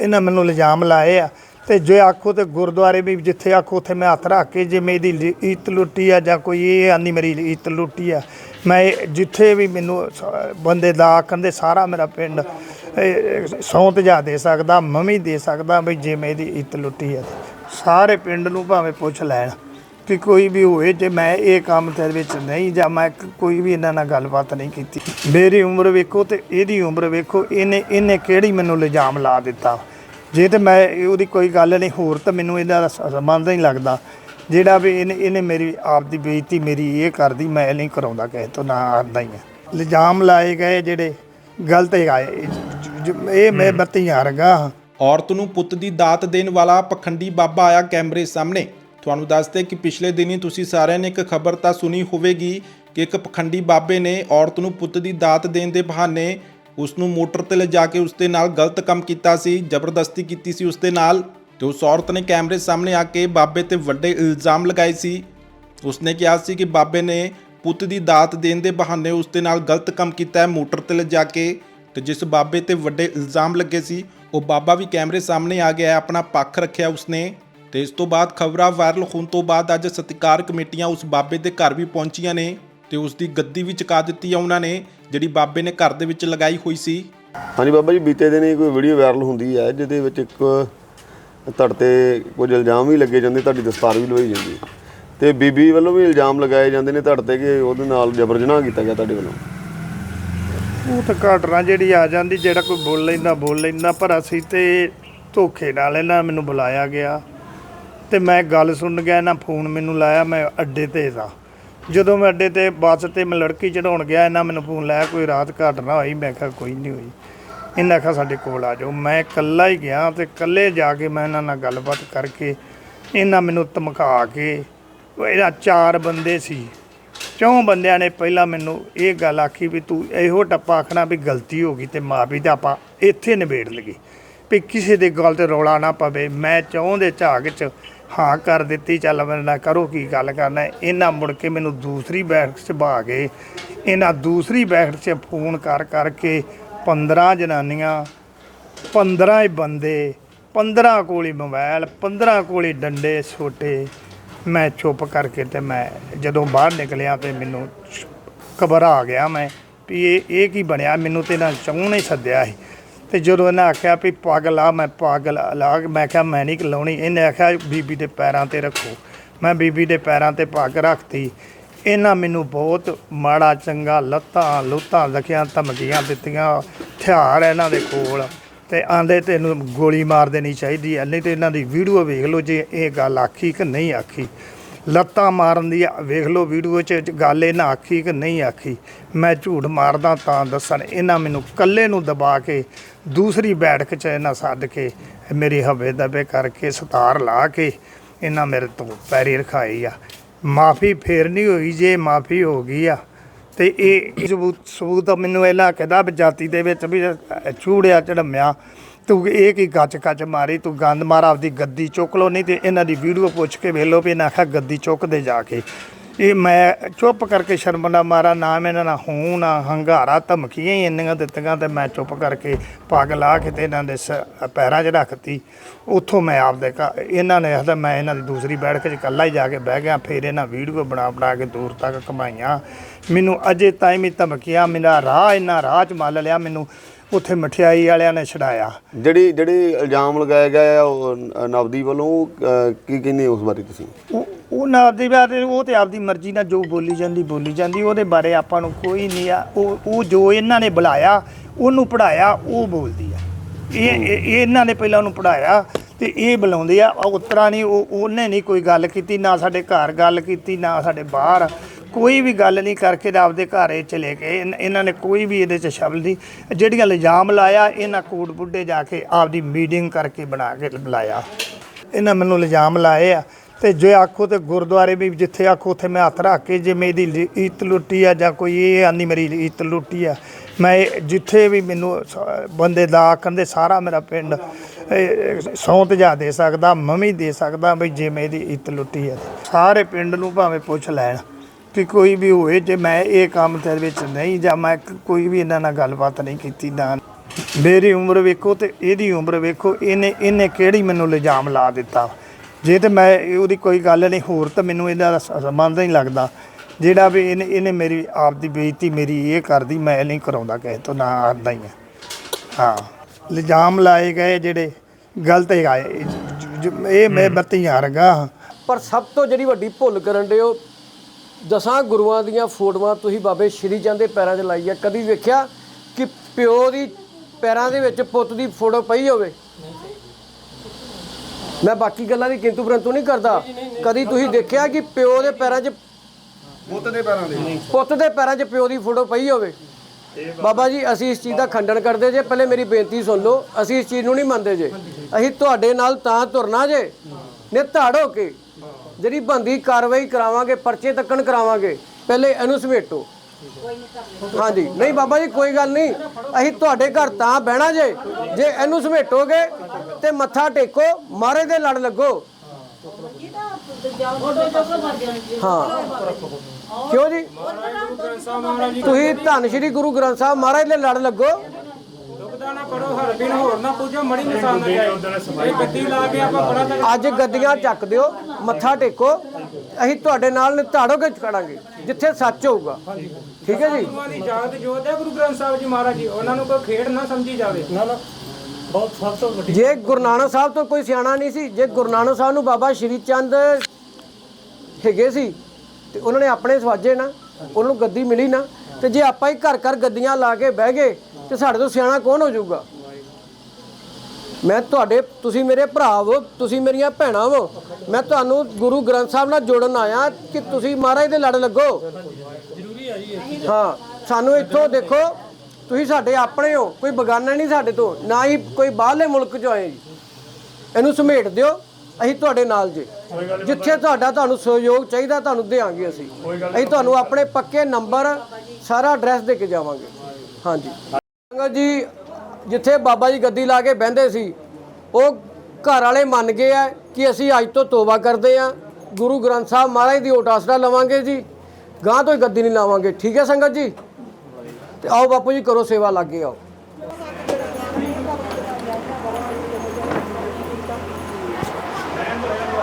ਇਹਨਾਂ ਮੈਨੂੰ ਇਲਜ਼ਾਮ ਲਾਏ ਆ। ਤੇ ਜੇ ਆਖੋ ਤੇ ਗੁਰਦੁਆਰੇ ਵੀ ਜਿੱਥੇ ਆਖੋ, ਉੱਥੇ ਮੈਂ ਹੱਥ ਰੱਖ ਕੇ ਜੇ ਮੇਰੀ ਲੀ- ਇੱਜ਼ਤ ਲੁੱਟੀ ਆ ਜਾਂ ਕੋਈ ਇਹ ਆਨੀ ਮੇਰੀ ਇੱਜ਼ਤ ਲੁੱਟੀ ਆ। ਮੈਂ ਇਹ- ਜਿੱਥੇ ਵੀ ਮੈਨੂੰ ਸ- ਬੰਦੇ ਦਾ ਆਖਣ ਦੇ ਸਾਰਾ ਮੇਰਾ ਪਿੰਡ ਸੌਂਤ ਜਾ ਦੇ ਸਕਦਾ, ਮਮੀ ਦੇ ਸਕਦਾ ਵੀ ਜੇ ਮੇਰੀ ਇੱਜ਼ਤ ਲੁੱਟੀ ਆ। ਸਾਰੇ ਪਿੰਡ ਨੂੰ ਭਾਵੇਂ ਪੁੱਛ ਲੈਣ। ਕਿ ਕੋਈ ਵੀ ਹੋਏ ਜੇ ਮੈਂ ਇਹ ਕੰਮ ਤੇ ਵਿੱਚ ਨਹੀਂ ਜਾਂ ਮੈਂ ਕੋਈ ਵੀ ਇਹਨਾਂ ਨਾਲ ਗੱਲਬਾਤ ਨਹੀਂ ਕੀਤੀ। ਮੇਰੀ ਉਮਰ ਵੇਖੋ ਤੇ ਇਹਦੀ ਉਮਰ ਵੇਖੋ ਇਹਨੇ ਇਹਨੇ ਕਿਹੜੀ ਮੈਨੂੰ ਇਲਜ਼ਾਮ ਲਾ ਦਿੱਤਾ। ਜੇ ਤੇ ਮੈਂ ਉਹਦੀ ਕੋਈ ਗੱਲ ਨਹੀਂ ਹੋਰ ਤਾਂ ਮੈਨੂੰ ਇਹਦਾ ਸੰਬੰਧ ਨਹੀਂ ਲੱਗਦਾ। ਜਿਹੜਾ ਵੀ ਇਹਨੇ ਇਹਨੇ ਮੇਰੀ ਆਪ ਦੀ ਬੇਇੱਜ਼ਤੀ ਮੇਰੀ ਇਹ ਕਰਦੀ ਮੈਂ ਨਹੀਂ ਕਰਾਉਂਦਾ ਕਿਸੇ ਤੋਂ ਨਾ ਆਉਂਦਾ ਹੀ ਹੈ ਇਲਜ਼ਾਮ ਲਾਏ ਗਏ ਜਿਹੜੇ ਗਲਤ ਆਏ ਜ- ਜ- ਇਹ ਮੈਂ ਬੱਤੀ ਹਾਰਗਾ ਔਰਤ ਨੂੰ ਪੁੱਤ ਦੀ ਦਾਤ ਦੇਣ ਵਾਲਾ ਪਖੰਡੀ ਬਾਬਾ ਆਇਆ ਕੈਮਰੇ ਸਾਹਮਣੇ। ਤੁਹਾਨੂੰ ਦੱਸਦੇ ਕਿ ਪਿਛਲੇ ਦਿਨੀ ਤੁਸੀਂ ਸਾਰਿਆਂ ਨੇ ਇੱਕ ਖਬਰ ਤਾਂ ਸੁਣੀ ਹੋਵੇਗੀ ਕਿ ਇੱਕ ਪਖੰਡੀ ਬਾਬੇ ਨੇ ਔਰਤ ਨੂੰ ਪੁੱਤ ਦੀ ਦਾਤ ਦੇਣ ਦੇ ਬਹਾਨੇ ਉਸ ਨੂੰ ਮੋਟਰ ਤੇ ਲਿਜਾ ਕੇ ਉਸ ਦੇ ਨਾਲ ਗਲਤ ਕੰਮ ਕੀਤਾ ਸੀ, ਜ਼ਬਰਦਸਤੀ ਕੀਤੀ ਸੀ ਉਸ ਦੇ ਨਾਲ ਤੇ ਉਸ ਔਰਤ ਨੇ ਕੈਮਰੇ ਸਾਹਮਣੇ ਆ ਕੇ ਬਾਬੇ ਤੇ ਵੱਡੇ ਇਲਜ਼ਾਮ ਲਗਾਏ ਸੀ। ਉਸਨੇ ਕਿਹਾ ਸੀ ਕਿ ਬਾਬੇ ਨੇ ਪੁੱਤ ਦੀ ਦਾਤ ਦੇਣ ਦੇ ਬਹਾਨੇ ਉਸ ਦੇ ਨਾਲ ਗਲਤ ਕੰਮ ਕੀਤਾ ਹੈ, ਮੋਟਰ ਤੇ ਲਿਜਾ ਕੇ ਤੇ ਜਿਸ ਬਾਬੇ ਤੇ ਵੱਡੇ ਇਲਜ਼ਾਮ ਲੱਗੇ ਸੀ, ਉਹ ਬਾਬਾ ਵੀ ਕੈਮਰੇ ਸਾਹਮਣੇ ਆ ਗਿਆ ਆਪਣਾ ਪੱਖ ਰੱਖਿਆ ਉਸਨੇ। ਤੇ ਇਸ ਤੋਂ ਬਾਅਦ ਖਬਰਾਂ ਵਾਇਰਲ ਹੋਣ ਤੋਂ ਬਾਅਦ ਅੱਜ ਸਤਿਕਾਰ ਕਮੇਟੀਆਂ ਉਸ ਬਾਬੇ ਦੇ ਘਰ ਵੀ ਪਹੁੰਚੀਆਂ ਨੇ ਤੇ ਉਸ ਦੀ ਗੱਦੀ ਵੀ ਚੁਕਾ ਦਿੱਤੀ ਆ ਉਹਨਾਂ ਨੇ ਜਿਹੜੀ ਬਾਬੇ ਨੇ ਘਰ ਦੇ ਵਿੱਚ ਲਗਾਈ ਹੋਈ ਸੀ। ਹਾਂਜੀ ਬਾਬਾ ਜੀ ਬੀਤੇ ਦਿਨ ਹੀ ਕੋਈ ਵੀਡੀਓ ਵਾਇਰਲ ਹੁੰਦੀ ਹੈ ਜਿਹਦੇ ਵਿੱਚ ਇੱਕ ਤੁਹਾਡੇ ਤੇ ਕੁਝ ਇਲਜ਼ਾਮ ਵੀ ਲੱਗੇ ਜਾਂਦੇ ਤੁਹਾਡੀ ਦਸਤਾਰ ਵੀ ਲਵਾਈ ਜਾਂਦੀ ਹੈ ਤੇ ਬੀਬੀ ਵੱਲੋਂ ਵੀ ਇਲਜ਼ਾਮ ਲਗਾਏ ਜਾਂਦੇ ਨੇ ਤੁਹਾਡੇ ਤੇ ਕਿ ਉਹਦੇ ਨਾਲ ਜਬਰ ਜਨਾਹ ਕੀਤਾ ਗਿਆ ਤੁਹਾਡੇ ਵੱਲੋਂ। ਉਹ ਤਾਂ ਘਟਨਾ ਜਿਹੜੀ ਆ ਜਾਂਦੀ ਜਿਹੜਾ ਕੋਈ ਬੋਲ ਲੈਂਦਾ ਬੋਲ ਲੈਂਦਾ ਪਰ ਅਸੀਂ ਤੇ ਧੋਖੇ ਨਾਲ ਇਹਨਾਂ ਮੈਨੂੰ ਬੁਲਾਇਆ ਗਿਆ। ਤੇ ਮੈਂ ਗੱਲ ਸੁਣ ਗਿਆ, ਇਹਨਾਂ ਫੋਨ ਮੈਨੂੰ ਲਾਇਆ, ਮੈਂ ਅੱਡੇ ਤੇ ਦਾ ਜਦੋਂ ਮੈਂ ਅੱਡੇ ਤੇ ਬੱਸ ਤੇ ਮੈਂ ਲੜਕੀ ਚੜਾਉਣ ਗਿਆ, ਇਹਨਾਂ ਮੈਨੂੰ ਫੋਨ ਲਾਇਆ, ਕੋਈ ਰਾਤ ਘਾਟ ਨਾ ਹੋਈ, ਮੈਂ ਕਿਹਾ ਕੋਈ ਨਹੀਂ ਹੋਈ। ਇਹਨਾਂ ਆਖਿਆ, ਸਾਡੇ ਕੋਲ ਆ ਜਾਓ। ਮੈਂ ਇਕੱਲਾ ਹੀ ਗਿਆ ਤੇ ਇਕੱਲੇ ਜਾ ਕੇ ਮੈਂ ਇਹਨਾਂ ਨਾਲ ਗੱਲਬਾਤ ਕਰਕੇ ਇਹਨਾਂ ਮੈਨੂੰ ਧਮਕਾ ਕੇ, ਉਹ ਇਹਦਾ ਚਾਰ ਬੰਦੇ ਸੀ। ਚੌਂ ਬੰਦਿਆਂ ਨੇ ਪਹਿਲਾਂ ਮੈਨੂੰ ਇਹ ਗੱਲ ਆਖੀ ਵੀ ਤੂੰ ਇਹੋ ਟੱਪਾ ਆਖਣਾ ਵੀ ਗਲਤੀ ਹੋ ਗਈ ਤੇ ਮਾਫੀ ਤਾਂ ਆਪਾਂ ਇੱਥੇ ਨਿਬੇੜ ਲਈਏ। ਵੀ ਕਿਸੇ ਦੇ ਗੱਲ ਤੇ ਰੌਲਾ ਨਾ ਪਵੇ, ਮੈਂ ਚੌਂ ਦੇ ਝਾਗ 'ਚ ਹਾਂ, ਕਰ ਦਿੱਤੀ, ਚੱਲ ਮੇਰੇ ਨਾਲ ਕਰੋ, ਕੀ ਗੱਲ ਕਰਨਾ ਇਹਨਾਂ ਮੁੜ ਕੇ ਮੈਨੂੰ ਦੂਸਰੀ ਬੈਠਕ 'ਚ ਬਾ ਗਏ। ਇਹਨਾਂ ਦੂਸਰੀ ਬੈਠਕ 'ਚ ਫੋਨ ਕਰ, ਕਰਕੇ 15 ਜਨਾਨੀਆਂ 15 ਹੀ ਬੰਦੇ 15 ਕੋਲੀ ਮੋਬਾਈਲ 15 ਕੋਲੀ ਡੰਡੇ ਛੋਟੇ। ਮੈਂ ਚੁੱਪ ਕਰਕੇ ਤੇ ਮੈਂ ਜਦੋਂ ਬਾਹਰ ਨਿਕਲਿਆ ਤੇ ਮੈਨੂੰ ਘਬਰਾ ਗਿਆ ਮੈਂ ਵੀ ਇਹ ਇਹ ਕੀ ਬਣਿਆ? ਮੈਨੂੰ ਤੇ ਨਾ ਚਾਹੁੰ ਨਹੀਂ ਸੱਦਿਆ ਸੀ। ਤੇ ਜਦੋਂ ਇਹਨੇ ਆਖਿਆ ਵੀ ਪੱਗ ਲਾ ਮੈਂ ਪੱਗ ਲਾ ਮੈਂ ਕਿਹਾ ਮੈਂ ਨਹੀਂ ਲਾਉਣੀ ਇਹਨੇ ਆਖਿਆ, ਬੀਬੀ ਦੇ ਪੈਰਾਂ ਤੇ ਰੱਖੋ। ਮੈਂ ਬੀਬੀ ਦੇ ਪੈਰਾਂ ਤੇ ਪੱਗ ਰੱਖਤੀ। ਇਹਨਾਂ ਮੈਨੂੰ ਬਹੁਤ ਮਾੜਾ, ਚੰਗਾ ਲੱਤਾਂ, ਲੁੱਤਾਂ ਲਖਿਆਂ, ਧਮਕੀਆਂ ਦਿੱਤੀਆਂ। ਹਥਿਆਰ ਇਹਨਾਂ ਦੇ ਕੋਲ। ਤੇ ਆਂਦੇ ਤੈਨੂੰ ਗੋਲੀ ਮਾਰ ਦੇਣੀ ਚਾਹੀਦੀ ਐ, ਨਹੀਂ ਤੇ ਇਹਨਾਂ ਦੀ ਵੀਡੀਓ ਵੇਖ ਲਓ ਜੇ ਇਹ ਗੱਲ ਆਖੀ ਕਿ ਨਹੀਂ ਆਖੀ। ਲੱਤਾਂ ਮਾਰਨ ਦੀ ਆ- ਵੇਖ ਲਓ ਵੀਡੀਓ 'ਚ ਗੱਲ ਇਹਨਾਂ ਆਖੀ ਕਿ ਨਹੀਂ ਆਖੀ। ਮੈਂ ਝੂਠ ਮਾਰਦਾ ਤਾਂ ਦੱਸਣ, ਇਹਨਾਂ ਮੈਨੂੰ ਕੱਲੇ ਨੂੰ ਦਬਾ ਕੇ ਦੂਸਰੀ ਬੈਠਕ 'ਚ ਇਹਨਾਂ ਸੱਦ ਕੇ ਮੇਰੀ ਹਵੇ ਦਬੇ ਕਰਕੇ ਸਤਾਰ ਲਾ ਕੇ ਇਹਨਾਂ ਮੇਰੇ ਤੋਂ ਪੈਰੀ ਰਖਾਈ ਆ। ਮਾਫੀ ਫੇਰ ਨਹੀਂ ਹੋਈ ਜੇ ਮਾਫੀ ਹੋ ਗਈ ਆ। ਤੇ ਇਹ ਸਬੂਤ ਸਬੂਤ ਮੈਨੂੰ ਇਹਨਾਂ ਕਹਿੰਦਾ ਵੀ ਜਾਤੀ ਦੇ ਵਿੱਚ ਵੀ ਚੂੜਿਆ ਚੜਮਿਆ ਤੂੰ ਇਹ ਕੀ ਗੱਚ ਕੱਚ ਮਾਰੀ, ਤੂੰ ਗੰਦ ਮਾਰ, ਆਪਦੀ ਗੱਦੀ ਚੁੱਕ ਲੋ ਨਹੀਂ ਤੇ ਇਹਨਾਂ ਦੀ ਵੀਡੀਓ ਪੁੱਛ ਕੇ ਵੇਖ ਲਓ ਵੀ ਇਹਨਾਂ ਆਖਿਆ ਗੱਦੀ ਚੁੱਕਦੇ ਜਾ ਕੇ। ਇਹ ਮੈਂ ਚੁੱਪ ਕਰਕੇ ਸ਼ਰਮ ਨਾ ਮਾਰਾ, ਨਾ ਮੈਂ ਇਹਨਾਂ ਨਾਲ ਹੂੰ, ਨਾ ਹੰਗਾਰਾ, ਧਮਕੀਆਂ ਹੀ ਇੰਨੀਆਂ ਦਿੱਤੀਆਂ ਤੇ ਮੈਂ ਚੁੱਪ ਕਰਕੇ ਪੱਗ ਲਾ ਕੇ ਤੇ ਇਹਨਾਂ ਦੇ ਸ- ਪੈਰਾਂ 'ਚ ਰੱਖਤੀ। ਉੱਥੋਂ ਮੈਂ ਆਪਦੇ ਘਰ ਇਹਨਾਂ ਨੇ ਆਖਦਾ ਮੈਂ ਇਹਨਾਂ ਦੀ ਦੂਸਰੀ ਬੈਠਕ 'ਚ ਇਕੱਲਾ ਹੀ ਜਾ ਕੇ ਬਹਿ ਗਿਆ, ਫਿਰ ਇਹਨਾਂ ਵੀਡੀਓ ਬਣਾ ਬਣਾ ਕੇ ਦੂਰ ਤੱਕ ਕਮਾਈਆਂ ਮੈਨੂੰ ਅਜੇ ਤਾਈਂ ਵੀ ਧਮਕੀਆਂ, ਮੇਰਾ ਰਾਹ, ਇਹਨਾਂ ਰਾਹ 'ਚ ਮੱਲ ਲਿਆ, ਮੈਨੂੰ ਉੱਥੇ ਮਠਿਆਈ ਵਾਲਿਆਂ ਨੇ ਛਡਾਇਆ। ਜਿਹੜੀ ਜਿਹੜੇ ਇਲਜ਼ਾਮ ਲਗਾਏ ਗਏ ਆ ਨਵਦੀ ਵੱਲੋਂ ਅਹ, ਕੀ ਕਹਿੰਦੇ ਉਸ ਬਾਰੇ ਤੁਸੀਂ? ਉਹ ਉਹ ਨਾ ਆਪਦੀ ਬਾਤ ਉਹ ਤੇ ਆਪਦੀ ਮਰਜ਼ੀ ਨਾਲ ਜੋ ਬੋਲੀ ਜਾਂਦੀ ਬੋਲੀ ਜਾਂਦੀ ਉਹਦੇ ਬਾਰੇ ਆਪਾਂ ਨੂੰ ਕੋਈ ਨਹੀਂ ਆ। ਉਹ ਉਹ ਜੋ ਇਹਨਾਂ ਨੇ ਬੁਲਾਇਆ ਉਹਨੂੰ ਪੜਾਇਆ ਉਹ ਬੋਲਦੀ ਆ। ਇਹ ਇਹ- ਇਹ ਇਹਨਾਂ ਨੇ ਪਹਿਲਾਂ ਉਹਨੂੰ ਪੜਾਇਆ ਤੇ ਇਹ ਬੁਲਾਉਂਦੇ ਆ। ਉਹ ਉਤਰਾ ਨਹੀਂ ਉਹ ਉਹਨੇ ਨਹੀਂ ਕੋਈ ਗੱਲ ਕੀਤੀ ਨਾ ਸਾਡੇ ਘਰ ਗੱਲ ਕੀਤੀ ਨਾ ਸਾਡੇ ਬਾਹਰ। ਕੋਈ ਵੀ ਗੱਲ ਨਹੀਂ ਕਰਕੇ ਤੇ ਆਪਦੇ ਘਰ ਇਹ ਚਲੇ ਗਏ। ਇਨ- ਇਹਨਾਂ ਨੇ ਕੋਈ ਵੀ ਇਹਦੇ ਚ ਸ਼ਬਦ ਨਹੀਂ। ਜਿਹੜੀਆਂ ਇਲਜ਼ਾਮ ਲਾਇਆ, ਇਹਨਾਂ ਕੋਟ ਬੁੱਢੇ ਜਾ ਕੇ ਆਪਦੀ ਮੀਟਿੰਗ ਕਰਕੇ ਬਣਾ ਕੇ ਲਾਇਆ ਇਹਨਾਂ ਮੈਨੂੰ ਇਲਜ਼ਾਮ ਲਾਏ ਆ ਤੇ ਜੇ ਆਖੋ ਤੇ ਗੁਰਦੁਆਰੇ ਵੀ ਜਿੱਥੇ ਆਖੋ, ਉੱਥੇ ਮੈਂ ਹੱਥ ਰੱਖ ਕੇ ਜੇ ਮੇਰੀ ਲੀ- ਇੱਜ਼ਤ ਲੁੱਟੀ ਆ ਜਾਂ ਕੋਈ ਇਹ ਆਂਦੀ ਮੇਰੀ ਇੱਜ਼ਤ ਲੁੱਟੀ ਆ, ਮੈਂ ਇਹ- ਜਿੱਥੇ ਵੀ ਮੈਨੂੰ ਸ- ਬੰਦੇ ਦਾ ਕਹਿੰਦੇ ਸਾਰਾ ਮੇਰਾ ਪਿੰਡ ਸੌਂਤ ਜਾ ਦੇ ਸਕਦਾ ਮੈਂ ਵੀ ਦੇ ਸਕਦਾ ਵੀ ਜੇ ਮੇਰੀ ਇੱਜ਼ਤ ਲੁੱਟੀ ਆ ਸਾਰੇ ਪਿੰਡ ਨੂੰ ਭਾਵੇਂ ਪੁੱਛ ਲੈਣ। ਕਿ ਕੋਈ ਵੀ ਹੋਏ ਜੇ ਮੈਂ ਇਹ ਕੰਮ ਤੇ ਵਿੱਚ ਨਹੀਂ ਜਾਂ ਮੈਂ ਕੋਈ ਵੀ ਇਹਨਾਂ ਨਾਲ ਗੱਲਬਾਤ ਨਹੀਂ ਕੀਤੀ ਨਾ ਮੇਰੀ ਉਮਰ ਵੇਖੋ ਤੇ ਇਹਦੀ ਉਮਰ ਵੇਖੋ ਇਹਨੇ ਇਹਨੇ ਕਿਹੜੀ ਮੈਨੂੰ ਇਲਜ਼ਾਮ ਲਾ ਦਿੱਤਾ। ਜੇ ਤੇ ਮੈਂ ਉਹਦੀ ਕੋਈ ਗੱਲ ਨਹੀਂ ਹੋਰ ਤਾਂ ਮੈਨੂੰ ਇਹਦਾ ਸੰਬੰਧ ਨਹੀਂ ਲੱਗਦਾ। ਜਿਹੜਾ ਵੀ ਇਹਨੇ ਇਹਨੇ ਮੇਰੀ ਆਪ ਦੀ ਬੇਇੱਜ਼ਤੀ ਮੇਰੀ ਇਹ ਕਰਦੀ ਮੈਂ ਨਹੀਂ ਕਰਾਉਂਦਾ ਕਿਸੇ ਤੋਂ ਨਾ ਆਉਂਦਾ ਹੀ ਹੈ ਹਾਂ ਇਲਜ਼ਾਮ ਲਾਏ ਗਏ ਜਿਹੜੇ ਗਲਤ ਹੈਗਾ ਇਹ ਮੈਂ ਬੱਤੀਆਂ ਰਗਾ ਪਰ ਸਭ ਤੋਂ ਜਿਹੜੀ ਵੱਡੀ ਭੁੱਲ ਕਰਨ ਦੇ ਉਹ ਦਸਾਂ ਗੁਰੂਆਂ ਦੀਆਂ ਫੋਟੋਆਂ ਤੁਸੀਂ ਬਾਬੇ ਸ਼੍ਰੀ ਚੰਦ ਦੇ ਪੈਰਾਂ 'ਚ ਲਾਈ ਆ। ਕਦੀ ਵੇਖਿਆ ਕਿ ਪਿਓ ਦੀ ਪੈਰਾਂ ਦੇ ਵਿੱਚ ਪੁੱਤ ਦੀ ਫੋਟੋ ਪਈ ਹੋਵੇ? ਮੈਂ ਬਾਕੀ ਗੱਲਾਂ ਦੀ ਕਿੰਤੂ ਪਰੰਤੂ ਨਹੀਂ ਕਰਦਾ। ਕਦੀ ਤੁਸੀਂ ਦੇਖਿਆ ਕਿ ਪਿਓ ਦੇ ਪੈਰਾਂ 'ਚ ਪੁੱਤ ਦੇ ਪੈਰਾਂ ਦੇ। ਪੁੱਤ ਦੇ ਪੈਰਾਂ 'ਚ ਪਿਓ ਦੀ ਫੋਟੋ ਪਈ ਹੋਵੇ? ਬਾਬਾ ਜੀ। ਅਸੀਂ ਇਸ ਚੀਜ਼ ਦਾ ਖੰਡਨ ਕਰਦੇ ਜੇ। ਪਹਿਲੇ ਮੇਰੀ ਬੇਨਤੀ ਸੁਣ ਲਓ। ਅਸੀਂ ਇਸ ਚੀਜ਼ ਨੂੰ ਨਹੀਂ ਮੰਨਦੇ ਜੇ। ਅਸੀਂ ਤੁਹਾਡੇ ਨਾਲ ਤਾਂ ਤੁਰਨਾ ਜੇ। ਨਿਧਾੜ ਹੋ ਕੇ। ਜਿਹੜੀ ਬੰਦੀ ਕਾਰਵਾਈ ਕਰਾਵਾਂਗੇ, ਪਰਚੇ ਤੱਕਣ ਕਰਾਵਾਂਗੇ, ਪਹਿਲੇ ਇਹਨੂੰ ਸਮੇਟੋ। ਹਾਂਜੀ, ਨਹੀਂ ਬਾਬਾ ਜੀ, ਕੋਈ ਗੱਲ ਨਹੀਂ। ਅਸੀਂ ਤੁਹਾਡੇ ਘਰ ਤਾਂ ਬਹਿਣਾ ਜੇ ਜੇ ਇਹਨੂੰ ਸਮੇਟੋਗੇ ਤੇ ਮੱਥਾ ਟੇਕੋ, ਮਾਰੇ ਦੇ ਲੜ ਲੱਗੋ। ਹਾਂ। ਕਿਉਂ ਜੀ? ਤੁਸੀਂ ਧੰਨ ਸ਼੍ਰੀ ਗੁਰੂ ਗ੍ਰੰਥ ਸਾਹਿਬ, ਮਹਾਰਾਜ ਦੇ ਲੜ ਲੱਗੋ। ਦੁਖਦਾ ਨਾ ਕਰੋ ਹਰ ਬਿਨ ਹੋਰ ਨਾ ਪੂਜੋ ਮੜੀ ਨਿਸ਼ਾਨ ਨਾ ਜਾਏ ਇਹ ਗੱਦੀ ਲਾ ਕੇ ਆਪਾਂ ਬੜਾ ਤਗੜਾ ਅੱਜ ਗੱਦੀਆਂ ਚੱਕ ਦਿਓ ਮੱਥਾ ਟੇਕੋ ਅਸੀਂ ਤੁਹਾਡੇ ਨਾਲ ਨਿਤਾੜੋ ਕੇ ਖੜਾਂਗੇ ਜਿੱਥੇ ਸੱਚ ਹੋਊਗਾ। ਠੀਕ ਹੈ ਜੀ? ਗੁਰੂਆਂ ਦੀ ਜਾਤ ਜੋਤ ਹੈ ਗੁਰੂ ਗ੍ਰੰਥ ਸਾਹਿਬ ਜੀ ਮਹਾਰਾਜ ਜੀ ਉਹਨਾਂ ਨੂੰ ਕੋਈ ਖੇਡ ਨਾ ਸਮਝੀ ਜਾਵੇ। ਜੇ ਗੁਰੂ ਨਾਨਕ ਸਾਹਿਬ ਤੋਂ ਕੋਈ ਸਿਆਣਾ ਨਹੀਂ ਸੀ ਜੇ ਗੁਰੂ ਨਾਨਕ ਸਾਹਿਬ ਨੂੰ ਬਾਬਾ ਸ਼੍ਰੀ ਚੰਦ ਹੈਗੇ ਸੀ ਤੇ ਉਹਨਾਂ ਨੇ ਆਪਣੇ ਸਵਾਜੇ ਨਾ ਉਹਨਾਂ ਗੱਦੀ ਮਿਲੀ ਨਾ ਤੇ ਜੇ ਆਪਾਂ ਹੀ ਘਰ ਘਰ ਗੱਦੀਆਂ ਲਾ ਕੇ ਬਹਿ ਗਏ ਤੇ ਸਾਡੇ ਤੋਂ ਸਿਆਣਾ ਕੌਣ ਹੋ ਜਾਊਗਾ? ਮੈਂ ਤੁਹਾਡੇ ਤੁਸੀਂ ਮੇਰੇ ਭਰਾ ਹੋ ਤੁਸੀਂ ਮੇਰੀਆਂ ਭੈਣਾਂ ਹੋ ਮੈਂ ਤੁਹਾਨੂੰ ਗੁਰੂ ਗ੍ਰੰਥ ਸਾਹਿਬ ਨਾਲ ਜੋੜਨ ਆਇਆ ਕਿ ਤੁਸੀਂ ਮਹਾਰਾਜ ਦੇ ਲੜ ਲੱਗੋ। ਜ਼ਰੂਰੀ ਹੈ ਜੀ ਹਾਂ ਸਾਨੂੰ ਇੱਥੋਂ ਦੇਖੋ ਤੁਸੀਂ ਸਾਡੇ ਆਪਣੇ ਹੋ ਕੋਈ ਬਗਾਨਾ ਨਹੀਂ ਸਾਡੇ ਤੋਂ ਨਾ ਹੀ ਕੋਈ ਬਾਹਰਲੇ ਮੁਲਕ ਚੋਂ ਆਏ ਜੀ। ਇਹਨੂੰ ਸਮੇਟ ਦਿਓ ਅਸੀਂ ਤੁਹਾਡੇ ਨਾਲ ਜੇ। ਜਿੱਥੇ ਤੁਹਾਡਾ ਤੁਹਾਨੂੰ ਸਹਿਯੋਗ ਚਾਹੀਦਾ ਤੁਹਾਨੂੰ ਦੇਵਾਂਗੇ ਅਸੀਂ। ਅਸੀਂ ਤੁਹਾਨੂੰ ਆਪਣੇ ਪੱਕੇ ਨੰਬਰ ਸਾਰਾ ਐਡਰੈਸ ਦੇ ਕੇ ਜਾਵਾਂਗੇ। ਹਾਂਜੀ। ਸੰਗਤ ਜੀ, ਜਿੱਥੇ ਬਾਬਾ ਜੀ ਗੱਦੀ ਲਾ ਕੇ ਬਹਿੰਦੇ ਸੀ, ਉਹ ਘਰ ਵਾਲੇ ਮੰਨ ਗਏ ਆ ਕਿ ਅਸੀਂ ਅੱਜ ਤੋਂ ਤੋਬਾ ਕਰਦੇ ਆ। ਗੁਰੂ ਗ੍ਰੰਥ ਸਾਹਿਬ ਮਹਾਰਾਜ ਦੀ ਓਟ ਆਸਰਾ ਲਵਾਂਗੇ ਜੀ। ਗਾਂ ਤੋਂ ਹੀ ਗੱਦੀ ਨਹੀਂ ਲਾਵਾਂਗੇ। ਠੀਕ ਹੈ ਸੰਗਤ ਜੀ? ਤੇ ਆਓ ਬਾਪੂ ਜੀ, ਕਰੋ ਸੇਵਾ, ਲੱਗੇ ਆਓ।